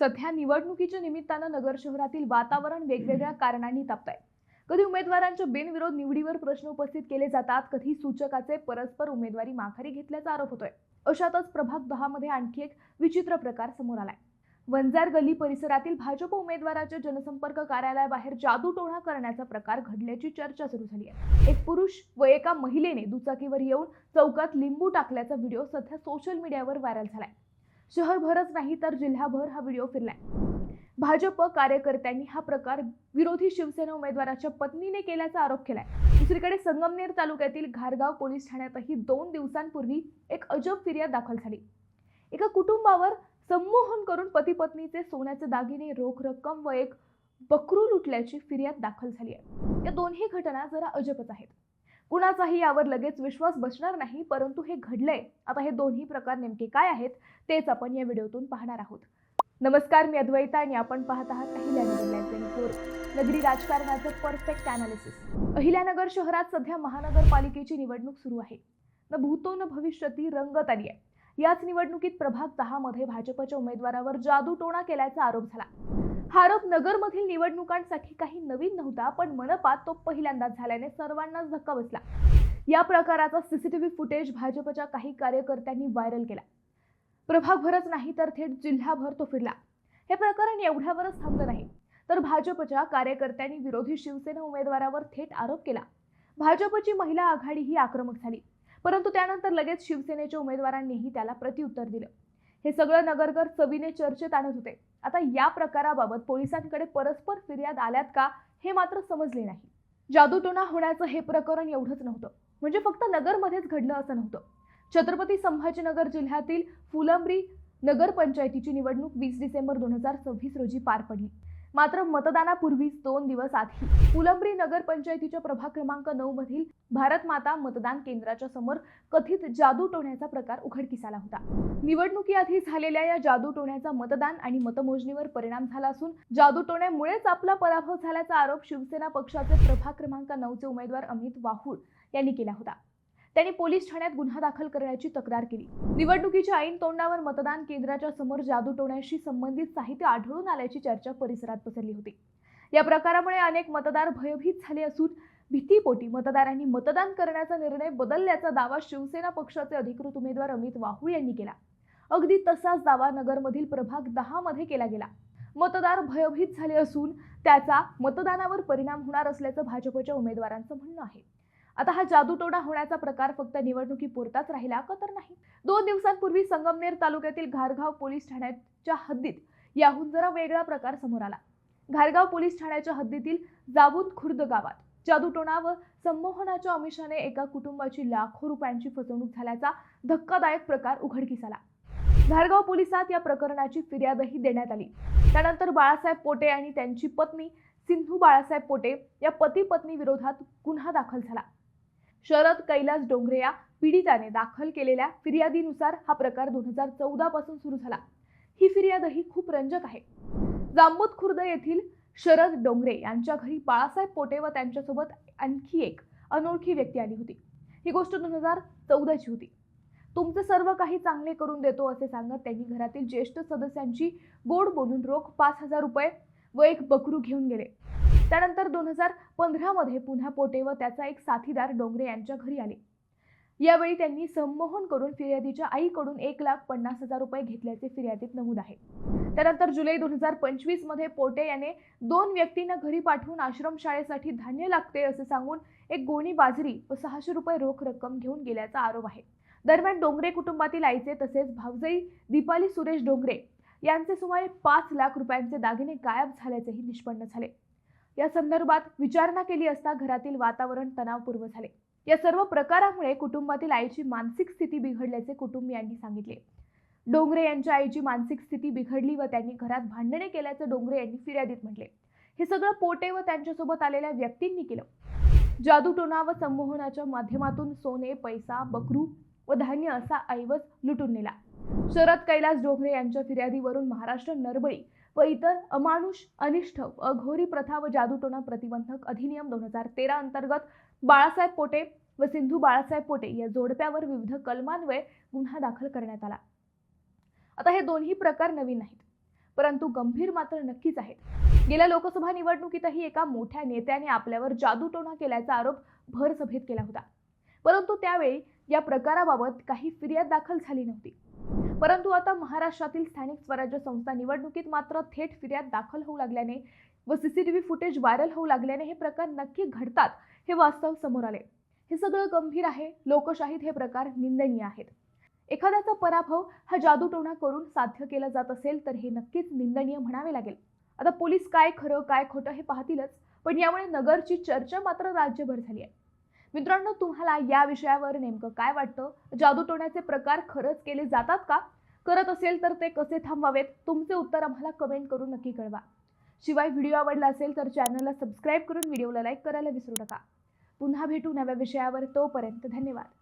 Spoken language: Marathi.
सध्या निवडणुकीच्या निमित्तानं नगर शहरातील वातावरण वेगवेगळ्या कारणांनी तापतंय. कधी उमेदवारांच्या बिनविरोध निवडीवर प्रश्न उपस्थित केले जातात कधी सूचकाचे परस्पर उमेदवारी माघारी घेतल्याचा आरोप होतोय. अशातच प्रभाग दहा मध्ये आणखी एक विचित्र प्रकार समोर आलाय. वंजार गल्ली परिसरातील भाजप उमेदवाराच्या जनसंपर्क कार्यालयाबाहेर जादूटोणा करण्याचा प्रकार घडल्याची चर्चा सुरू झाली आहे एक पुरुष व एका महिलेने दुचाकीवर येऊन चौकात लिंबू टाकल्याचा व्हिडिओ सध्या सोशल मीडियावर व्हायरल झालाय. शहरभरच नाही तर जिल्हाभर हा व्हिडिओ फिरलाय. भाजप कार्यकर्त्यांनी हा प्रकार विरोधी शिवसेना उमेदवाराच्या पत्नीने केल्याचा आरोप केलाय. दुसरीकडे संगमनेर तालुक्यातील घारगाव पोलीस ठाण्यातही दोन दिवसांपूर्वी एक अजब फिर्याद दाखल झाली. एका कुटुंबावर संमोहन करून पती पत्नीचे सोन्याचे दागिने रोख रक्कम व एक बकरू लुटल्याची फिर्याद दाखल झाली आहे. या दोन्ही घटना जरा अजबच आहेत. कुणाचाही यावर लगेच विश्वास बसणार नाही परंतु हे घडलंय. आता हे दोन्ही प्रकार नेमके काय आहेत तेच आपण या व्हिडिओतून पाहणार आहोत. नमस्कार मी अद्वैता आणि आपण पाहत आहात अहिल्यानगर ट्वेंटी फोर नगरी राजकारणाचं परफेक्ट अनालिसिस अहिल्यानगर शहरात सध्या महानगरपालिकेची निवडणूक सुरू आहे. न भूतो न भविष्यती रंगत आली आहे. याच निवडणुकीत प्रभाग दहा मध्ये भाजपच्या उमेदवारावर जादूटोणा केल्याचा आरोप झाला. हा आरोप नगरमधील निवडणुकांसाठी काही नवीन नव्हता पण मनपात तो पहिल्यांदाच झाल्याने सर्वांनाच धक्का बसला. या प्रकाराचा सीसीटीव्ही फुटेज भाजपच्या काही कार्यकर्त्यांनी व्हायरल केला. प्रभागभरच नाही तर थेट जिल्हाभर तो फिरला. हे प्रकरण एवढ्यावरच थांबलं नाही. तर भाजपच्या कार्यकर्त्यांनी विरोधी शिवसेना उमेदवारावर थेट आरोप केला. भाजपची महिला आघाडी ही आक्रमक झाली. परंतु त्यानंतर लगेच शिवसेनेच्या उमेदवारांनीही त्याला प्रत्युत्तर दिलं. हे सगळं नगरकर चवीने चर्चेत आणत होते. आता या प्रकाराबाबत पोलिसांकडे परस्पर फिर्याद आल्यात का हे मात्र समजले नाही. जादूटोणा होण्याचं हे प्रकरण एवढंच नव्हतं. म्हणजे फक्त नगरमध्येच घडलं असं नव्हतं. छत्रपती संभाजीनगर जिल्ह्यातील फुलंब्री नगरपंचायतीची निवडणूक वीस डिसेंबर दोन हजार सव्वीस रोजी पार पडली. मात्र मतदानापूर्वीच दोन दिवस आधी फुलंब्री नगरपंचायतीच्या प्रभाग क्रमांक नऊ मधील भारत माता मतदान केंद्राच्या समोर कथित जादूटोण्याचा प्रकार उघडकीस आला होता. निवडणुकीआधी झालेल्या या जादूटोण्याचा मतदान आणि मतमोजणीवर परिणाम झाला असून जादूटोण्यामुळेच आपला पराभव झाल्याचा आरोप शिवसेना पक्षाचे प्रभाग क्रमांक नऊचे उमेदवार अमित वाहूळ यांनी केला होता. त्यांनी पोलीस ठाण्यात गुन्हा दाखल करण्याची तक्रार केली. निवडणुकीच्या ऐन तोंडावर मतदान केंद्राच्या समोर जादूटोण्याशी संबंधित साहित्य आढळून आल्याची चर्चा परिसरात पसरली होती. या प्रकारामुळे अनेक मतदार भयभीत झाले असून भीतीपोटी मतदारांनी मतदान करण्याचा निर्णय बदलल्याचा दावा शिवसेना पक्षाचे अधिकृत उमेदवार अमित वाहू यांनी केला. अगदी तसाच दावा नगरमधील प्रभाग दहा मध्ये केला गेला. मतदार भयभीत झाले असून त्याचा मतदानावर परिणाम होणार असल्याचं भाजपच्या उमेदवारांचं म्हणणं आहे. आता हा जादूटोणा होण्याचा प्रकार फक्त निवडणुकीपुरताच राहिला का तर नाही? दोन दिवसांपूर्वी संगमनेर तालुक्यातील घारगाव पोलीस ठाण्याच्या हद्दीत याहून जरा वेगळा प्रकार समोर आला. घारगाव पोलीस ठाण्याच्या हद्दीतील जाबूत खुर्द गावात जादूटोणा व संमोहनाच्या अमिषाने एका कुटुंबाची लाखो रुपयांची फसवणूक झाल्याचा धक्कादायक प्रकार उघडकीस आला. घारगाव पोलिसात या प्रकरणाची फिर्यादही देण्यात आली. त्यानंतर बाळासाहेब पोटे आणि त्यांची पत्नी सिंधू बाळासाहेब पोटे या पती पत्नी विरोधात गुन्हा दाखल झाला. शरद कैलास डोंगरे या पीडिताने दाखल केलेल्या फिर्यादीनुसार हा प्रकार दोन हजार चौदा पासून सुरू झाला. ही फिर्यादही खूप रंजक आहे. जांबूत खुर्द येथील शरद डोंगरे यांच्या घरी बाळासाहेब पोटे व त्यांच्यासोबत आणखी एक अनोळखी व्यक्ती आली होती. ही गोष्ट दोन हजार चौदाची होती. तुमचे सर्व काही चांगले करून देतो असे सांगत त्यांनी घरातील ज्येष्ठ सदस्यांची गोड बोलून रोख पाच हजार रुपये व एक बकरू घेऊन गेले. त्यानंतर दोन हजार पंधरामध्ये पुन्हा पोटे व त्याचा एक साथीदार डोंगरे यांच्या घरी आले. यावेळी त्यांनी संमोहन करून फिर्यादीच्या आईकडून एक लाख पन्नास हजार रुपये घेतल्याचे फिर्यादीत नमूद आहे. त्यानंतर जुलै दोन हजार पंचवीसमध्ये पोटे याने दोन व्यक्तींना घरी पाठवून आश्रमशाळेसाठी धान्य लागते असे सांगून एक गोणी बाजरी व सहाशे रुपये रोख रक्कम घेऊन गेल्याचा आरोप आहे. दरम्यान डोंगरे कुटुंबातील आईचे तसेच भावजई दीपाली सुरेश डोंगरे यांचे सुमारे पाच लाख रुपयांचे दागिने गायब झाल्याचेही निष्पन्न झाले. या संदर्भात विचारणा केली असता घरातील वातावरण तणावपूर्व झाले. या सर्व प्रकारामुळे कुटुंबातील आईची मानसिक स्थिती बिघडल्याचे कुटुंबियांनी सांगितले. डोंगरे यांच्या आईची मानसिक स्थिती बिघडली व त्यांनी घरात भांडणे केल्याचे डोंगरे यांनी फिर्यादीत म्हटले. हे सगळं पोटे व त्यांच्यासोबत आलेल्या व्यक्तींनी केलं. जादूटोणा व संमोहनाच्या माध्यमातून सोने पैसा बकरू व धान्य असा ऐवज लुटून नेला. शरद कैलास डोंगरे यांच्या फिर्यादीवरून महाराष्ट्र नरबळी व इतर अमानुष अनिष्ठ अघोरी प्रथा व जादूटोणा प्रतिबंधक अधिनियम दोन हजार तेरा अंतर्गत बाळासाहेब पोटे व सिंधू बाळासाहेब पोटे या जोडप्यावर विविध कलमान्वये गुन्हा दाखल करण्यात आला. आता हे दोन्ही प्रकार नवीन नाहीत परंतु गंभीर मात्र नक्कीच आहेत. गेल्या लोकसभा निवडणुकीतही एका मोठ्या नेत्याने आपल्यावर जादूटोणा केल्याचा आरोप भर सभेत केला होता. परंतु त्यावेळी या प्रकाराबाबत काही फिर्याद दाखल झाली नव्हती. परंतु आता महाराष्ट्रातील स्थानिक स्वराज्य संस्था निवडणुकीत मात्र थेट फिर्याद दाखल होऊ लागल्याने व सीसीटीव्ही फुटेज व्हायरल होऊ लागल्याने हे प्रकार नक्की घडतात हे वास्तव समोर आले. हे सगळं गंभीर आहे. लोकशाहीत हे प्रकार निंदनीय आहेत. एखाद्याचा पराभव हा जादूटोणा करून साध्य केला जात असेल तर हे नक्कीच निंदनीय म्हणावे लागेल. आता पोलीस काय खरं काय खोटं हे पाहतीलच पण यामुळे नगरची चर्चा मात्र राज्यभर झाली आहे. मित्रांनो तुम्हाला या विषयावर नेमकं काय वाटतं? जादूटोण्याचे प्रकार खरंच केले जातात का? करत असेल तर ते कसे थांबवावेत तुमचे उत्तर आम्हाला कमेंट करून नक्की कळवा. शिवाय व्हिडिओ आवडला असेल तर चॅनलला सबस्क्राईब करून व्हिडिओला लाईक करायला विसरू नका. पुन्हा भेटू नव्या विषयावर. तोपर्यंत धन्यवाद.